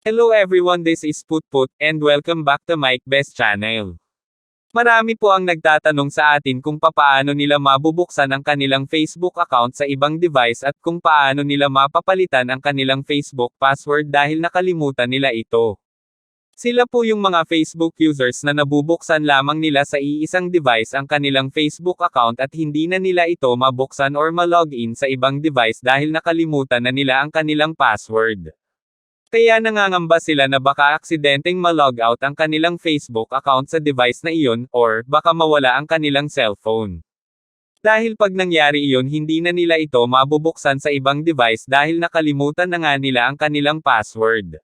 Hello everyone this is Putput, and welcome back to Mike Best Channel. Marami po ang nagtatanong sa atin kung papaano nila mabubuksan ang kanilang Facebook account sa ibang device at kung paano nila mapapalitan ang kanilang Facebook password dahil nakalimutan nila ito. Sila po yung mga Facebook users na nabubuksan lamang nila sa iisang device ang kanilang Facebook account at hindi na nila ito mabuksan or malogin sa ibang device dahil nakalimutan na nila ang kanilang password. Kaya nangangamba sila na baka aksidenteng ma-logout ang kanilang Facebook account sa device na iyon, or baka mawala ang kanilang cellphone. Dahil pag nangyari iyon hindi na nila ito mabubuksan sa ibang device dahil nakalimutan na nga nila ang kanilang password.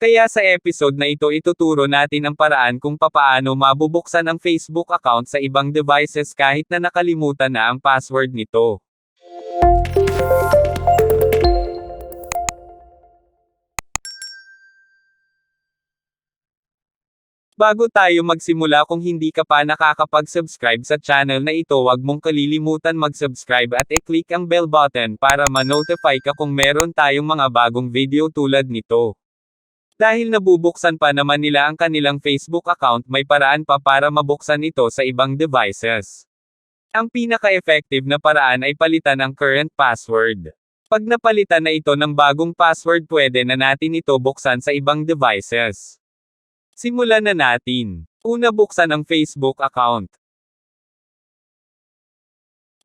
Kaya sa episode na ito ituturo natin ang paraan kung papaano mabubuksan ang Facebook account sa ibang devices kahit na nakalimutan na ang password nito. Bago tayo magsimula kung hindi ka pa nakakapag-subscribe sa channel na ito wag mong kalilimutan mag-subscribe at i-click ang bell button para ma-notify ka kung meron tayong mga bagong video tulad nito. Dahil nabubuksan pa naman nila ang kanilang Facebook account may paraan pa para mabuksan ito sa ibang devices. Ang pinaka-effective na paraan ay palitan ang current password. Pag napalitan na ito ng bagong password pwede na natin ito buksan sa ibang devices. Simulan na natin. Una buksan ang Facebook account.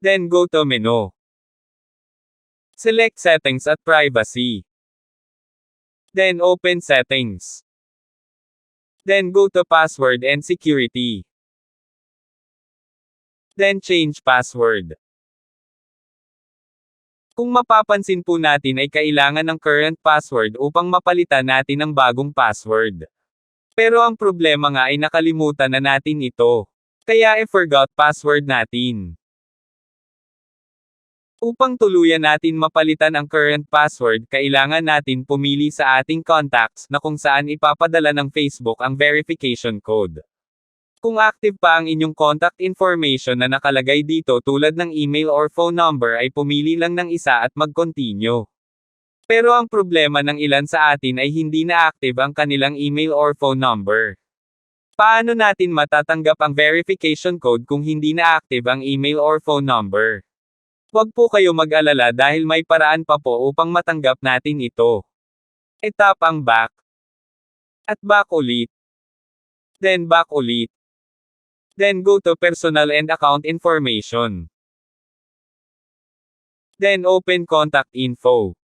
Then go to menu. Select Settings at Privacy. Then open Settings. Then go to Password and Security. Then change password. Kung mapapansin po natin ay kailangan ng current password upang mapalitan natin ang bagong password. Pero ang problema nga ay nakalimutan na natin ito. Kaya e-forgot password natin. Upang tuluyan natin mapalitan ang current password, kailangan natin pumili sa ating contacts na kung saan ipapadala ng Facebook ang verification code. Kung active pa ang inyong contact information na nakalagay dito tulad ng email or phone number ay pumili lang ng isa at mag-continue. Pero ang problema ng ilan sa atin ay hindi na active ang kanilang email or phone number. Paano natin matatanggap ang verification code kung hindi na active ang email or phone number? Huwag po kayo mag-alala dahil may paraan pa po upang matanggap natin ito. Etap ang back. At back ulit. Then back ulit. Then go to personal and account information. Then open contact info.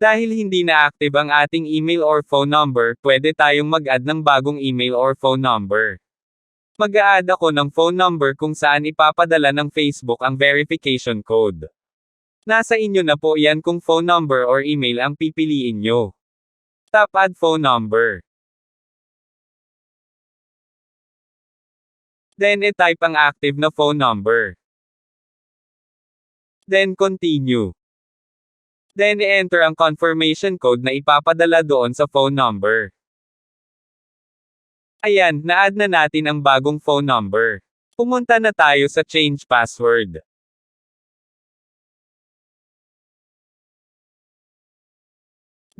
Dahil hindi na active ang ating email or phone number, pwede tayong mag-add ng bagong email or phone number. Mag-a-add ako ng phone number kung saan ipapadala ng Facebook ang verification code. Nasa inyo na po yan kung phone number or email ang pipiliin nyo. Tap add phone number. Then i-type ang active na phone number. Then continue. Then i-enter ang confirmation code na ipapadala doon sa phone number. Ayan, na-add na natin ang bagong phone number. Pumunta na tayo sa change password.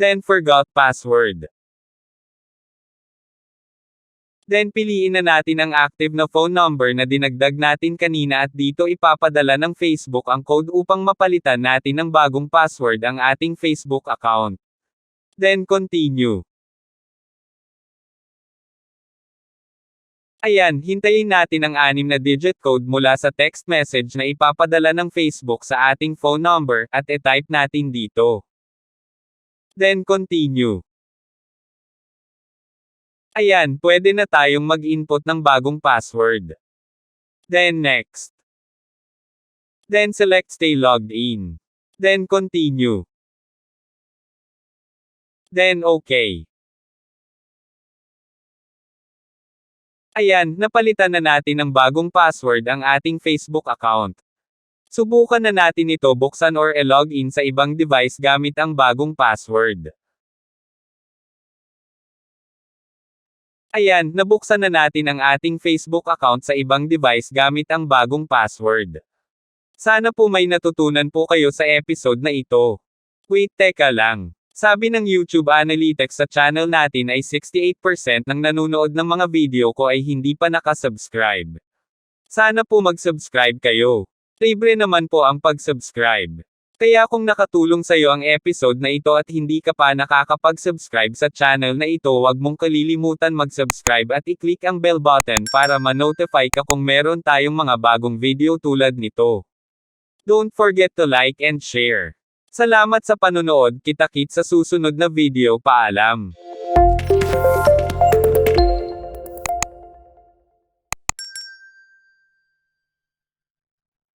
Then forgot password. Then piliin na natin ang active na phone number na dinagdag natin kanina at dito ipapadala ng Facebook ang code upang mapalitan natin ng bagong password ang ating Facebook account. Then continue. Ayan, hintayin natin ang anim na digit code mula sa text message na ipapadala ng Facebook sa ating phone number, at e-type natin dito. Then continue. Ayan, pwede na tayong mag-input ng bagong password. Then next. Then select stay logged in. Then continue. Then okay. Ayan, napalitan na natin ng bagong password ang ating Facebook account. Subukan na natin ito buksan or e-login sa ibang device gamit ang bagong password. Ayan, nabuksan na natin ang ating Facebook account sa ibang device gamit ang bagong password. Sana po may natutunan po kayo sa episode na ito. Wait, teka lang. Sabi ng YouTube Analytics sa channel natin ay 68% ng nanonood ng mga video ko ay hindi pa nakasubscribe. Sana po mag-subscribe kayo. Libre naman po ang pag-subscribe. Kaya kung nakatulong sa'yo ang episode na ito at hindi ka pa nakakapag-subscribe sa channel na ito wag mong kalilimutan mag-subscribe at i-click ang bell button para ma-notify ka kung meron tayong mga bagong video tulad nito. Don't forget to like and share. Salamat sa panonood, kita-kit sa susunod na video, paalam.